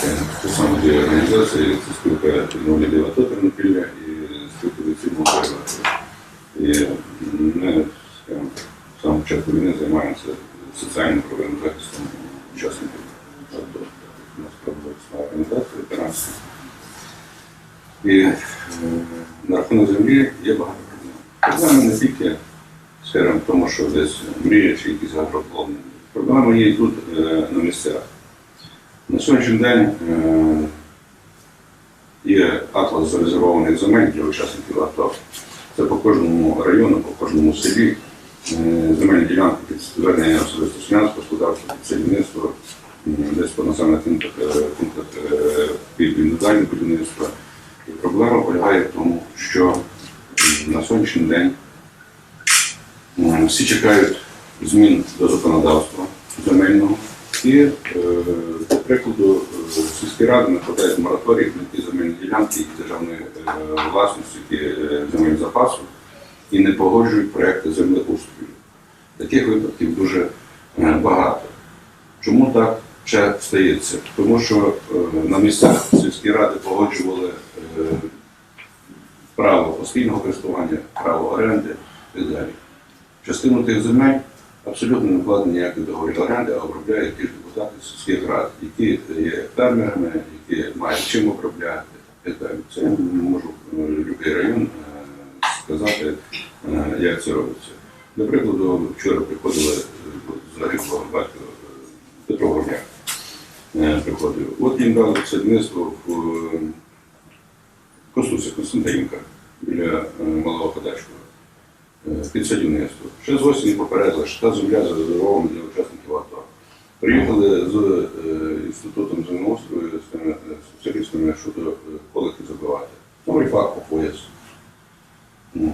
Те саме дві організації, це спілка інвалідів АТО Тернопілля і спілка доцільного перегляду. І ми, з самого початку війни займаємося соціальним правовим захистом учасників АТО. У нас правозахисна організація ветеранська. І е, на рахунок землі є багато проблем. Проблеми не тільки скажімо, тому, що десь мріє чи якісь агроплани. Проблеми є тут е, на місцях. На сьогоднішній день е, є атлас зарезервованих земель для учасників АТО. Це по кожному району, по кожному селі. Е, Земельні ділянки під звернення особисто селянського господарства, під садівництво, десь по населених пунктах, е, під індивідуальне будівництво. І проблема полягає в тому, що на сьогоднішній день всі чекають змін до законодавства земельного. І, прикладу, е, сільські ради накладають мораторій на ті земельні ділянки, які державної е, власності, е, земель запасу, і не погоджують проекти землеустрою. Таких випадків дуже багато. Чому так ще стається? Тому що на місцях сільські ради погоджували право постійного користування, право оренди і далі. Частину тих земель абсолютно не вкладені ніяких договорів оренди, а обробляють ті ж депутати сільських рад, які є фермерами, які мають чим обробляти. Це я можу е, будь-який район е, сказати, е, як це робиться. До прикладу, вчора приходили е, загиблого батька Петро Горняк. Приходив. От їм дали садівництво в Костуся Константинівка біля малого Ходачкова під садівництво. Ще з осені попередили, що та земля зарезервована для учасників АТО. Приїхали з е, інститутом землеустрою, з тими е, спеціалістами щодо е, колики забивати. Ну, ріпак по пояс. Ну.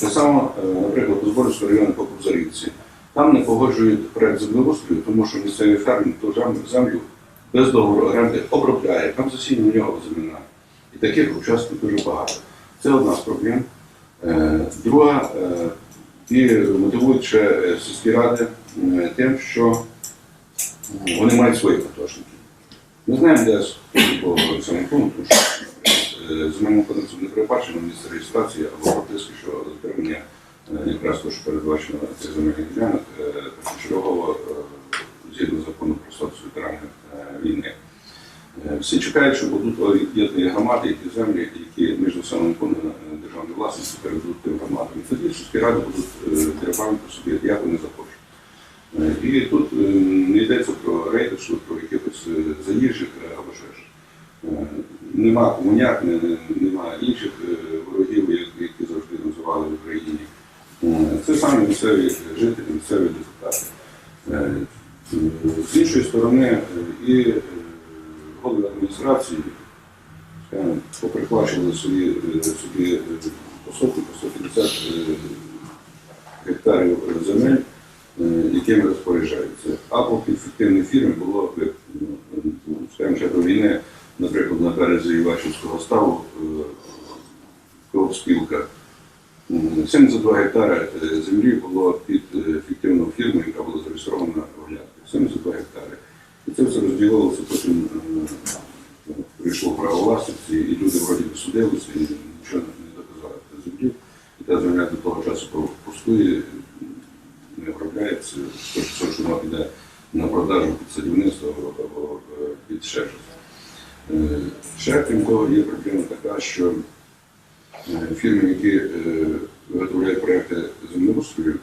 Те саме, наприклад, у Зборівському районі по Кобзарівці. Там не погоджують проект землеустрою, тому що місцеві фермери ту землю без договору оренди обробляє. Там засіння у нього земля. І таких учасників дуже багато. Це одна з проблем. Е, Друга, е, і мотивують е, сільські ради тим, що вони мають своїх атошників. Ми знаємо, де по цьому пункту, що земельним кодексом не передбачено місце реєстрації або прописки, що дотримання е, якраз те, що передбачено цих земельних ділянок, першочергово згідно закону про статус ветеранів війни. Всі чекають, що будуть об'єднані громади, які землі, які між населеними пунктами е, власності передадуть тим громадам. І тоді сільські ради будуть е, дерибанити собі, як вони захочуть. Е, І тут е, не йдеться про рейдерство, про якихось е, заїжджих е, або ще ж. Е, Нема комуняк, не- не- нема інших е, ворогів, які завжди називали в Україні. Е, Це самі місцеві жителі, місцеві депутати. Е, З іншої сторони, е, і е, голови адміністрації скажімо, поприплачували собі, е, собі е, по по 150 е, гектарів земель, е, якими розпоряджаються. Або під фіктивні фірми було, е, ну, скажімо, ще до війни, наприклад, на березі Івачівського ставу спілка. 72 гектари землі було під фіктивну фірму, яка була зареєстрована в Глядки. 72 гектари. І це все розділилося, потім прийшло право власності, і люди вроді би судилися і нічого не доказали до землі. І земля до того часу пустує, не обробляється, то, що вона піде на продажу під садівництво або, е, під ще щось. Е, Ще крім того, є проблема така, що е, фірми, які виготовляють проекти землеустрою,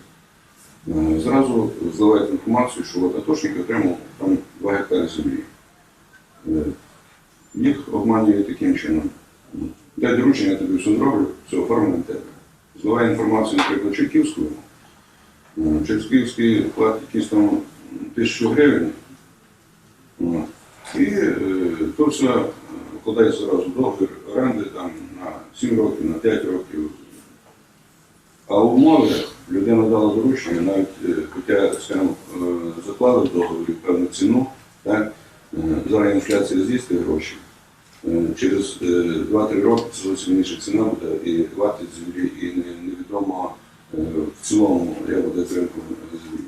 зразу зливають інформацію, що атошник отримав там 2 гектари землі. Їх обманюють таким чином. Дай доручення, я тобі все зроблю, все оформлено тебе. Зливає інформацію, наприклад, Чайківського. Е, Чайківський платить якісь там тисячу гривень. І е, то все вкладається зразу договір оренди там, на 7 років, на 5 років. А в умови людина дала доручення, навіть е, хоча скажімо, е, заклали в певну ціну, так, е, зараз інфляція з'їсти гроші. Е, Через е, 2-3 роки це зовсім інша ціна буде і вартість землі, і невідомо е, в цілому, як буде з ринком землі.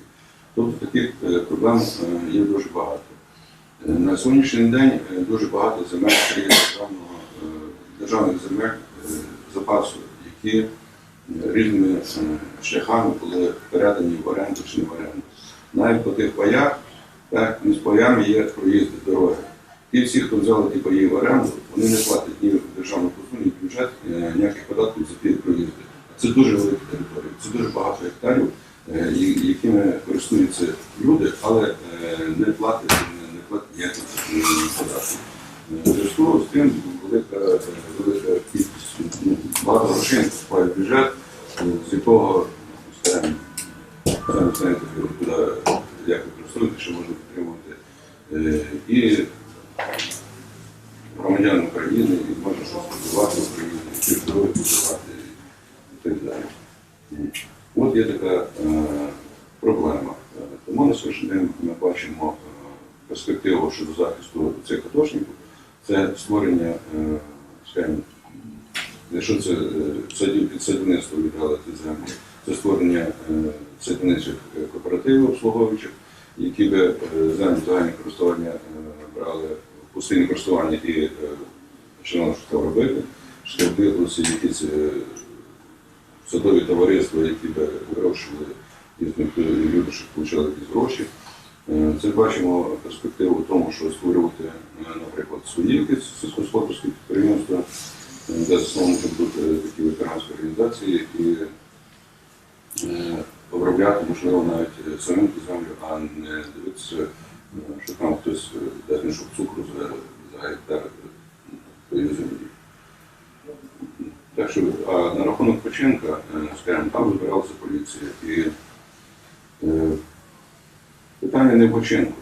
Тобто таких е, проблем е, є дуже багато. Е, На сьогоднішній день е, дуже багато земель е, державних земель е, запасу, які е, різними е, шляхами були передані в оренду чи не в оренду. Навіть по тих паях, так, між паями є проїзди, дороги. Ті всі, хто взяли ті паї в оренду, вони не платять ні державну культуру, ні бюджет е, ніяких податків за ті проїзди. Це дуже велика територія, це дуже багато гектарів, е, якими користуються люди, але е, не платять, не, платять ніяких податків. Зв'язку з тим велика, велика кількість, ну, багато грошей поступає в бюджет, з якого куди як використовувати, що можна підтримувати. І громадян України, і можна щось будувати в чи здоров'я будувати і так далі. От є така е, проблема. Е, Тому на сьогоднішній день ми бачимо е, перспективу щодо захисту цих атошників. Це створення, скажімо, якщо це садів- під садівництво віддали ті землі, це створення садівничих кооперативів обслуговуючих, які би землі загальне користування брали постійне користування і е, починали щось робити, що виявилося якісь е, садові товариства, які би вирощували люди, щоб отримали якісь гроші. Е, Це бачимо перспективу тому, що створювати, наприклад, свої якісь сільськогосподарські підприємства, де засновником будуть такі ветеранські організації і е, обробляти, можливо, навіть самим землю, а не дивитися, що там хтось е, дасть мішок цукру за, за гектар е, землі. Так що, а на рахунок Печенка, е, скажімо, там збиралася поліція. І е, питання не в Печенку.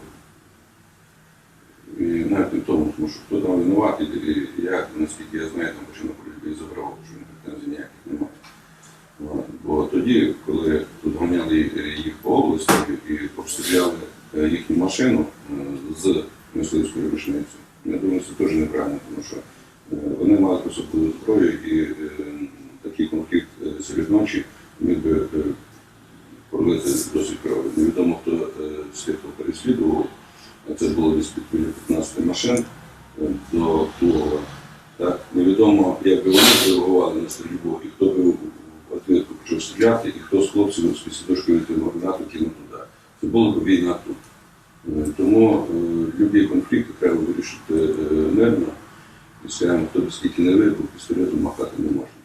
І навіть не в тому, тому що хто там винуватий, і я, наскільки я знаю, там Печенок людей забрав, що претензій ніяких немає. Бо тоді, коли тут ганяли їх по області і обстріляли е, їхню машину е, з мисливською рушницею, я думаю, це теж неправильно, тому що е, вони мали особливу зброю і е, такий конфлікт е, серед ночі міг би е, пролити досить крові. Невідомо, хто е, з переслідував, це було десь біля 15 машин е, до Тугова. Так, невідомо, як би вони реагували на стрільбу, і хто би в відповідку почав стріляти, і хто з хлопців з пісідошкою гранату кинув була війна тут. Е, Тому е, любі конфлікти треба вирішити е, мирно. І скажімо, хто скільки не випив, пістолетом махати не може.